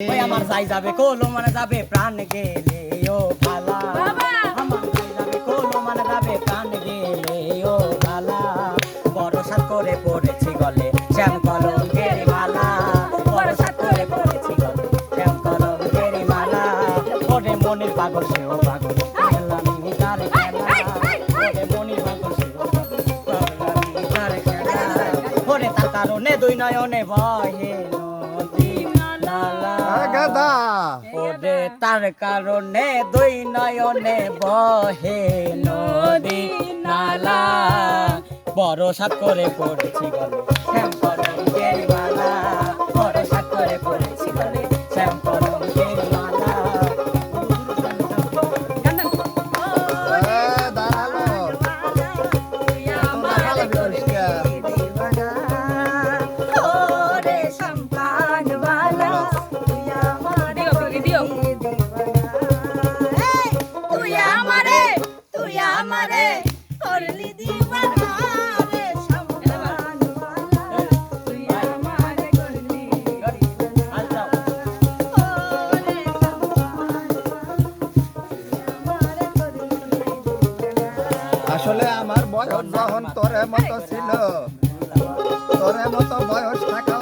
ওই আমার যাই যাবে কোলো মানে যাবে প্রাণ গেলে ও বাবা! আমার যাই যাবে কোলো মানে যাবে প্রাণ গেলে ও খালা বড় সাত করে পড়েছি গলে শ্যাম কলঙ্কের মালা। বড় সাত করে পড়েছি গলে শ্যাম কলঙ্কের মালা। ওরে মনের পাগল সেও পাগল। কারণে দুই নয়নে বহে নদী নালা। বড় সাত করে পড়েছি গলে তোরে মতো ছিল। তোরে মতো বয়স থাকা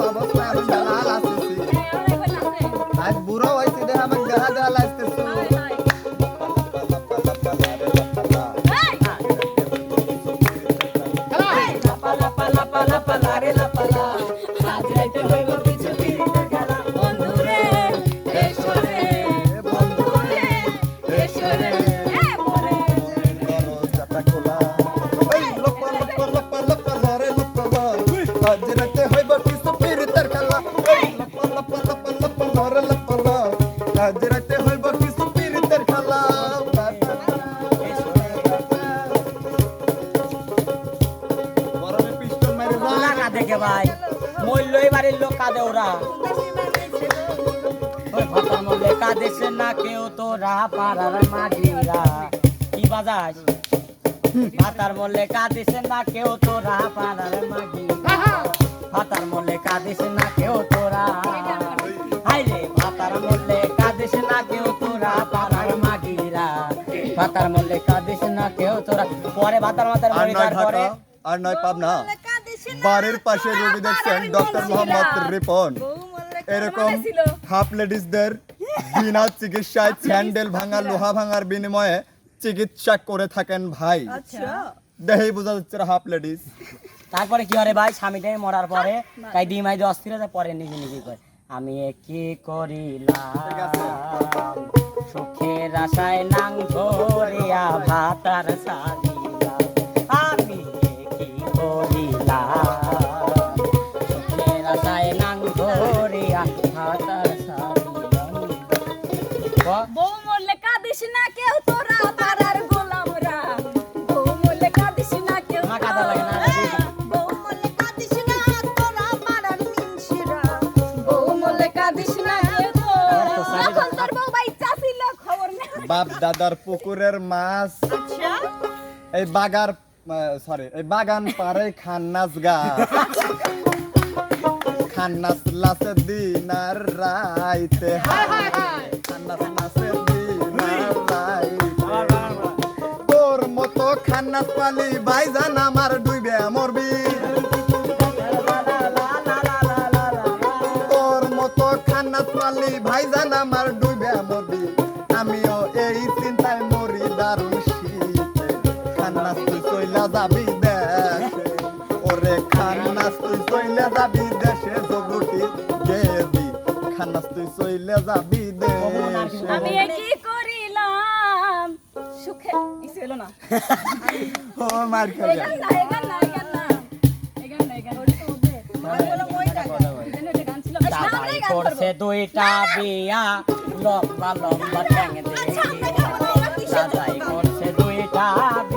কে ভাই? মূল্য বাড়ির লোক কাঁদে ওরা। কাঁদেছে না কেউ তোরা পাড়ার মাঝিরা কি বাজাস? ভাতার মূল্যে কাঁদেছে না কেউ তোরা পাড়ার মাঝিরা ভাতার মূল্যে কাঁদেছে না কেউ তোরা। হাই রে ভাতার মূল্যে কাঁদেছে না কেউ তোরা পাড়ার মাগিরা। ভাতার মূল্যে কাঁদেছে না কেউ তোরা। পরে ভাতার মাতার মরে ঢাকা আর নয় পাবনা। বাড়ির পাশে রোগী দেখছেন ডক্টর মোহাম্মদ রিপন। এরকম হাফ লেডিসদের বিনা চিকিৎসায় স্যান্ডেল ভাঙা লোহা ভাঙার বিনিময়ে চিকিৎসা করে থাকেন ভাই। দেহেই বোঝা যাচ্ছে হাফ লেডিস। তারপরে কি হয় রে ভাই? স্বামীটাই মরার পরে তাই ডিমাই আই অস্থির হয়ে যায়, পরে নিজে নিজে করে আমি কি করিলাম? সুখের আশায় নাং ধরিয়া ভাতার সাদিলাম বাপ দাদার পুকুরের মাছ। আচ্ছা। এই বাগার সরি এই বাগান পারে খান্নাস গাছ। খান্নাস লাসে দিন আর রাইতে খান্নাস লাসে দিন আর রাইতে তোর মতো খান্নাস পালি ভাইজান আমার ডুইবে ওরে খান্নাস তুই চইলা যাবি দেশে জগুটি গেবি খান্নাস তুই চইলা যাবি দেশে। আমি কি করিলাম? সুখে কিছু এলো না। ও মার খাবে গান না এই না এই না। এই না করছে দুইটা বিয়া লম্বা লম্বা ঠ্যাং আচ্ছা, গান? করছে দুইটা বিয়া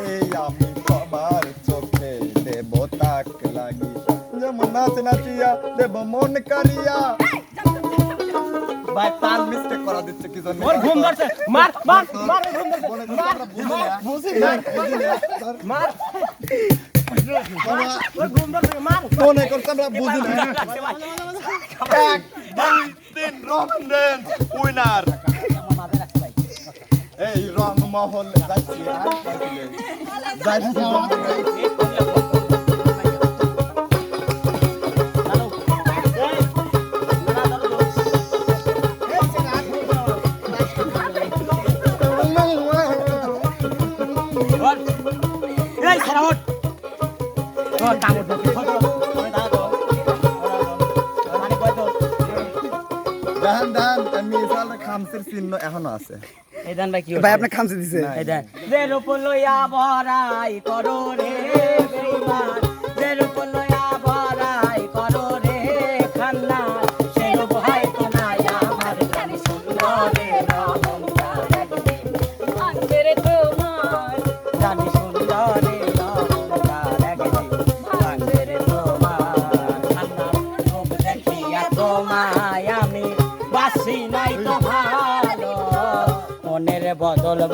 নাচ নাচিয়া দেব মন কারিয়া ভাই তার মিস্টেক করা দিচ্ছে কি জন্য? ওর ঘুম ধরছে। মার মার মার ঘুম ধরছে। আমরা বুঝি না বুঝি না মার ওর ঘুম ধরছে মার। মনে করছে আমরা বুঝি না এক দুই তিন উইনার। এই রং মহল যাচ্ছি যাচ্ছি খামসের চিহ্ন এখনও আছে। এই ভাই কি ভাই আপনি খামচে দিছে। এই দেন। যে রূপ লইয়া ভরাই করো রে বেঈমান যে রূপ লইয়া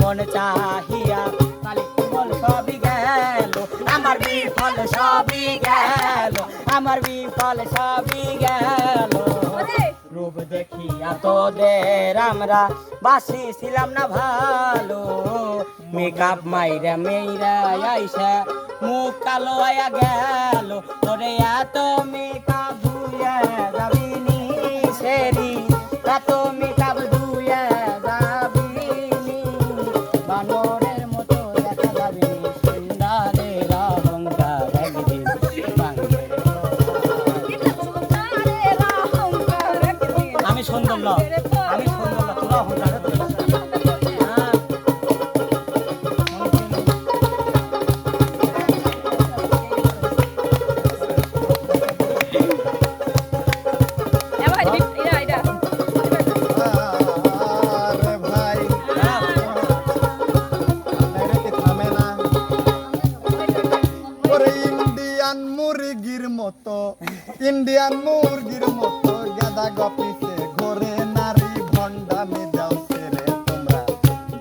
মন চাহিয়া কালি বিফল সবই গেল, আমার বিফল সবই গেল, আমার বিফল সবই গেল। রূপ দেখিয়া তোদের আমরা বাসি ছিলাম না ভালো। মেকআপ মাইরা মেইরা আইসা মুখ কালো আয়া গেল। তোরে এত মেকআপ ধুয়ে যাবি নি সেরি এত মেকআপ মতো। ইন্ডিয়ান মুরগির মতো গাদা গপিছে ঘরে নারী ভণ্ডামি দাও রে তোমরা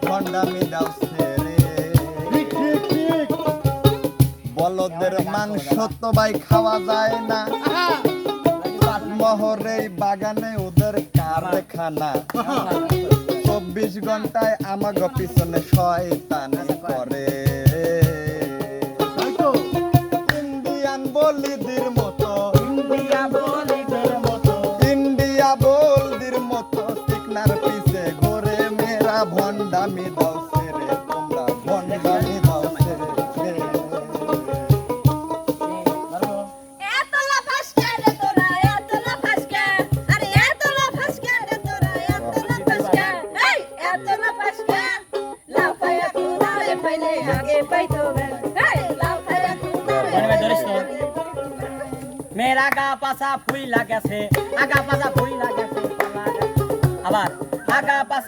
ভণ্ডামি দাও রে। বলদের মাংস তো ভাই খাওয়া যায় না। মহরে বাগানে ওদের কারখানা চব্বিশ ঘন্টায় আমাকে পিছনে শয়তানি করে। ভণ্ডামি দাও রে তোমরা ভণ্ডামি দাও রে। মেয়ের আগা পাশা ফুই লাগেছে আগা পাশা ফুই লাগেছে। আবার আগা পাশা